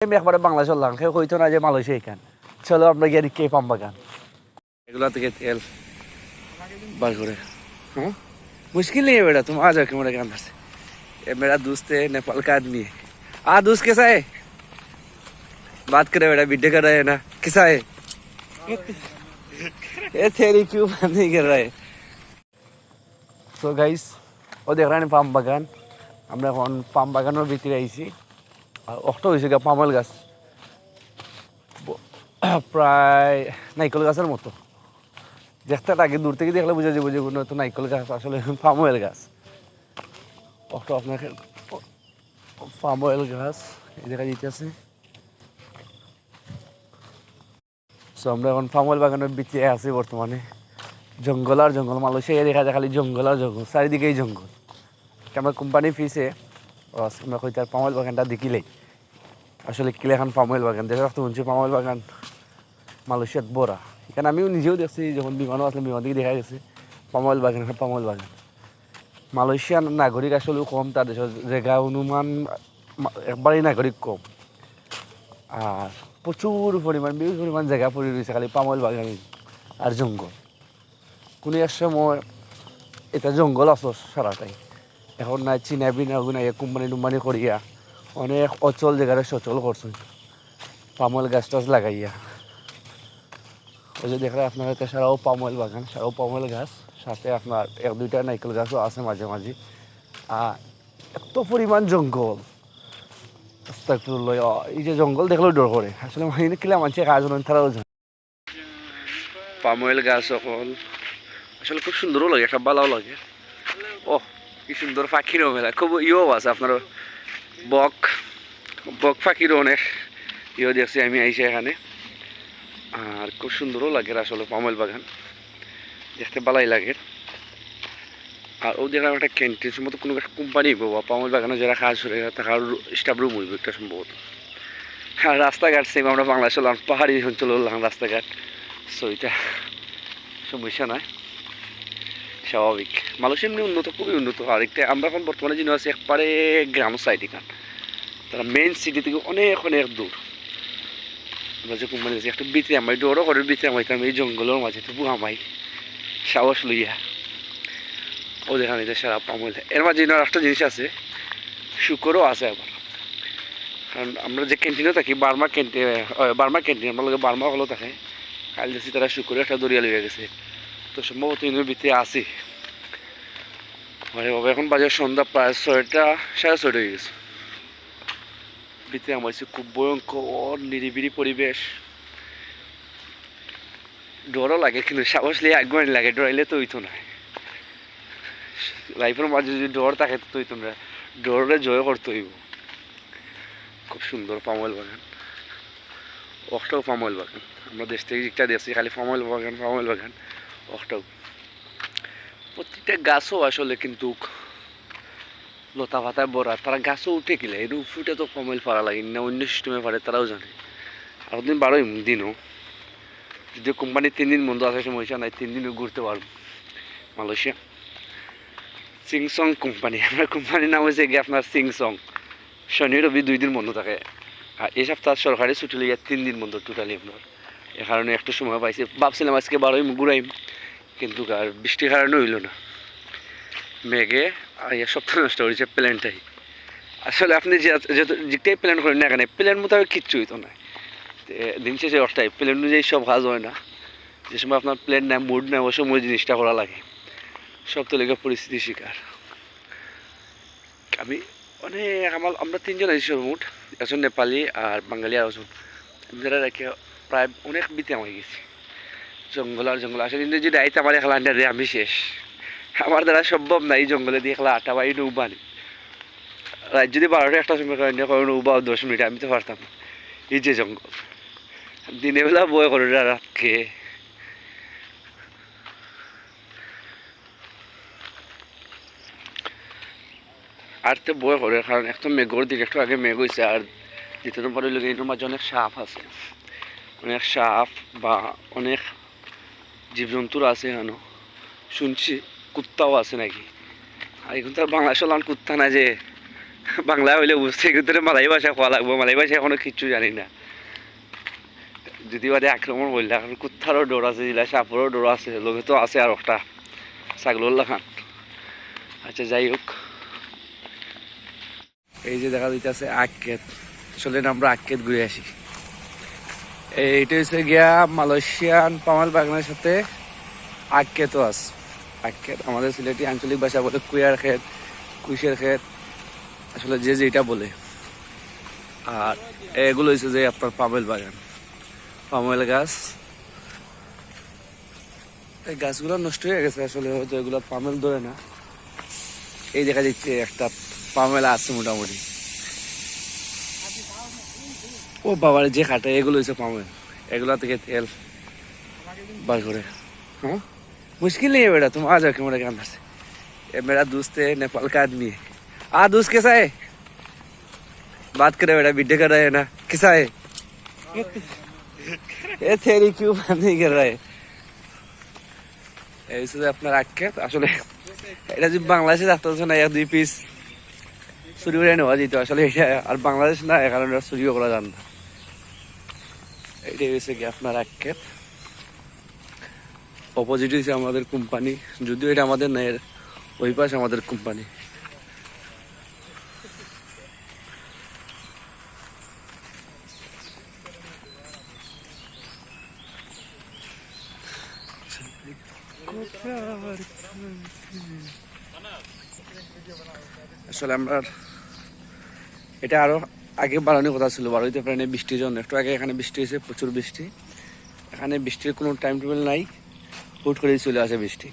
আমি একবারে বাংলা চললাম কেউ কইতো না যে মালয়েশিয়া এখান চলো আমরা গিয়ে কে পাম বাগান এগুলা থেকে তেল বার করে हाँ मुश्किल नहीं है बेटा तुम आ जाओ कैमरे के अंदर से ये मेरा दोस्त है नेपाल का आदमी है आ दोस्त कैसा है बात करे बेटा वीडियो कर रहे हैं ना कैसा है ये तेरी क्यों बात नहीं कर रहा है সো গাইস ও দেখ রানি পাম বাগান আমরা এখন পাম বাগানের ভিতরে আইছি আর অষ্ট হয়েছে গা, পামল গাছ। প্রায় নাইকল গাছের মতো। দেখতে আগে দূর থেকে দেখলে বুঝা যাবে যে কোনো তো নাইকল গাছ আসলে পাম অয়েল গাছ। অষ্ট আপনাকে পাম অয়েল গাছ, এই দেখা যেতেছে সো আমরা এখন পাম অয়েল বাগানের ভিতরে আছি বর্তমানে জঙ্গল আর জঙ্গল মালয়েশিয়া দেখা যায় খালি জঙ্গল আর জঙ্গল চারিদিকেই জঙ্গল আমরা কোম্পানি ফিসে আমরা কইতার পামল বাগানটা দেখিলেই। আসলে কিলে এখন পামল বাগান দেখা রাখতে শুনছি পামল বাগান, মালয়েশিয়াত বড়া। এখানে আমিও নিজেও দেখছি, যখন বিমানও আসলে বিমান থেকে দেখা গেছে পামল বাগান, এখন পামল বাগান। মালয়েশিয়ান নাগরিক আসলেও কম, তার দেশের জায়গা অনুমান একবারই নাগরিক কম। আর প্রচুর পরিমাণ, বিপুল পরিমাণ জায়গা পড়ে রয়েছে খালি পামল বাগান আর জঙ্গল। কোনো এক সময় এটা জঙ্গল আছে সারাটাই। এখন না চিনা বিনা গুনা কোম্পানি টুম্পানি করিয়া অনেক অচল জায়গায় সচল করছেন। পামল গাছ টাছ লাগাইয়া। ওই যে দেখলে আপনার হয়তো সারাও পামল বাগান, সারাও পামল গাছ, সাথে আপনার এক দুইটা নাইকেল গাছও আছে মাঝে মাঝে। আর এত পরিমাণ জঙ্গল। এই যে জঙ্গল দেখলেও ডর করে। আসলে মানে কিলা মানুষের কাজ নয় তারাও জানে পাময়েল গাছ সকল আসলে খুব সুন্দরও লাগে, একটা ভালোও লাগে। ও কি সুন্দর পাখিরও মেলা খুব ইয়েও আছে আপনার বক বক পাখিরও অনেক ইয়ে দেখছি আমি আইসি এখানে। আর খুব সুন্দরও লাগে আসলে পাময়েল বাগান। দেখতে ভালোই লাগে। আর ও দেখলাম একটা ক্যান্টিন সম্ভবত কোনো একটা কোম্পানি বা পাময়েল বাগানে যারা কাজ করে থাকার স্টাফ রুম হইব একটা সম্ভবত। আর রাস্তাঘাট সেম আমরা বাংলা চললাম পাহাড়ি অঞ্চল রাস্তাঘাট। সো এটা সমস্যা নয় স্বাভাবিক। মালয়েশিয়া এমনি উন্নত, খুবই উন্নত। আর একটা, আমরা এখন বর্তমানে যিনি আছি একবারে গ্রাম সাইড এখান। তারা মেইন সিটি থেকে অনেক অনেক দূর। আমরা যে কোম্পানি আছি একটা বিতে আমাই ডরও করে বিতে আমাইতাম এই জঙ্গলের মাঝে তবু আমাই সাহস লইয়া। ও দেখান সারা পামল এর মাঝে একটা জিনিস আছে, শুকরও আছে আবার। কারণ আমরা যে ক্যান্টিনে থাকি, বার্মা ক্যান্টিন বার্মা ক্যান্টিন আমরা বার্মা হলেও থাকে। কাল দেখছি তারা শুক্রে একটা দরিয়া লইয়া গেছে। তো সম্ভবত ভিতরে আসি মানে বাবা, এখন বাজার সন্ধ্যা প্রায় ছয়টা, সাড়ে ছয়টা হয়ে গেছে। ভিতরে আমার খুব ভয়ঙ্কর, নিরিবিলি পরিবেশ। ডরও লাগে, কিন্তু সাহস লিয়ে আগুয়ানি লাগে, ডরাইলে তো হইতো না। লাইফের মাঝে যদি ডর থাকে, তো হইতো না। ডরে জয় করতে হইব। খুব সুন্দর পামল বাগান। অষ্টাও পামল বাগান। আমরা দেশ থেকে যেটা দেখছি খালি পামল বাগান পামল বাগান। অষ্টাও প্রত্যেকটা গাছও আসলে কিন্তু লতা পাতায় ভরা। তারা গাছও উঠে গেলে এর উঠে তো কমেল পারা লাগে, না অন্য সিস্টেমে পারে তারাও জানে। আর দিন বারোই দিনও। যদি কোম্পানি তিন দিন বন্ধ আছে, সমস্যা নাই, তিন দিনও ঘুরতে পারব। মালয়েশিয়া। সিংসং কোম্পানি, আপনার কোম্পানির নাম হয়েছে গিয়ে আপনার সিংসং। শনি, রবি দুই দিন বন্ধ থাকে। আর এই সপ্তাহ সরকারি ছুটি লিগে তিন দিন বন্ধ টোটালি আপনার। এ কারণে একটু সময় পাইছি। ভাবছিলাম আজকে বারোই ঘুরাইম। কিন্তু আর বৃষ্টির কারণে হইল না। মেঘে এই সপ্তাহ নষ্ট হয়েছে প্ল্যানটাই। আসলে আপনি যেটাই প্ল্যান করেন না কেন প্ল্যান মোতাবেক কিচ্ছু হইতো না। দিন শেষে অষ্টাই প্ল্যান অনুযায়ী সব কাজ হয় না। যে সময় আপনার প্ল্যান নেয় মুড নেয়, ওই সময় জিনিসটা করা লাগে। সব তো লেগে পরিস্থিতি শিকার। আমি অনেক আমার আমরা তিনজন আছি সব মোট। একজন নেপালি আর বাঙালি আর একজন। যারা প্রায় অনেক বিতে হয়ে গেছি। জঙ্গল আর জঙ্গল। আসলে কিন্তু যদি আইতে আমার একলা আন্ডারে আমি শেষ। আমার দ্বারা সম্ভব নাই জঙ্গলে দিয়ে একলা আটা বাই নৌবা নি। রাত যদি বারোটা একটা সময় করে কোনো নৌবা দশ মিনিট, আমি তো পারতাম এই যে জঙ্গল। দিনের বেলা বয় করে রাতকে। আর তো বয় করে, কারণ একটা মেঘর দিকে একটু আগে মেঘ হয়েছে আর দ্বিতীয় নম্বর হইলে এটার মাঝে অনেক সাপ আছে। অনেক সাপ বা অনেক জীবজন্তুর আছে এখানে। শুনছি কুত্তাও আছে নাকি? আর এখন তো আর বাংলাদেশ কুত্তা না যে, বাংলা হইলে বুঝতে কিন্তু মালাই ভাষা খোয়া লাগবো? মালাই ভাষা এখনও কিচ্ছু জানি না। যদি বাদে আক্রমণ বললে, এখন কুত্তারও ডোর আছে, জিলা সাপেরও ডোর আছে, লোকে তো আছে আর একটা ছাগলুল্লাহ খান। আচ্ছা যাই হোক। এই যে দেখা দিতেছে আক্কেত। চলেন আমরা আক্কেত ঘুরে আসি। এইটা হচ্ছে গিয়া মালয়েশিয়ান পামাল বাগানের সাথে আক্কেতও আছে আক্কেত, আমাদের সিলেটি আঞ্চলিক ভাষা বলে কুয়ার ক্ষেত কুইশের ক্ষেত আসলে যে যেটা বলে। আর এগুলো হচ্ছে যে আপনার পামেল বাগান। পামেল গাছ। এই গাছগুলো নষ্ট হয়ে গেছে আসলে, হয়তো এগুলো পামেল ধরে না। এই দেখা যাচ্ছে একটা পামেল আছে মোটামুটি। ও বাবার যে খাটে এগুলো হচ্ছে পামেল এগুলো থেকে তেল বার করে हाँ मुश्किल नहीं है बेटा तुम आ जाओ कैमरे के अंदर से ये मेरा दोस्त है नेपाल का आदमी है आ दोस्त कैसा है बात करे बेटा वीडियो कर रहे हैं ना कैसा है ये तेरी क्यों बात नहीं कर रहा है এই শুধু আপনার আজকে আসলে এটা যদি বাংলাদেশে থাকতে হচ্ছে না এক দুই পিস চুরি করে নেওয়া যেত আসলে এটা আর বাংলাদেশ না এ কারণে চুরিও করা যান না এটাই হয়েছে কি আপনার আজকে অপোজিট হয়েছে আমাদের কোম্পানি যদিও এটা আমাদের না ওই পাশে আমাদের কোম্পানি আসলে আমরা, এটা আরও আগে বাড়ানোর কথা ছিল, বাড়াইতে পারেনি বৃষ্টির জন্য। একটু আগে এখানে বৃষ্টি হয়েছে, প্রচুর বৃষ্টি। এখানে বৃষ্টির কোনো টাইম টেবিল নাই। হুট করেই চলে আসে বৃষ্টি।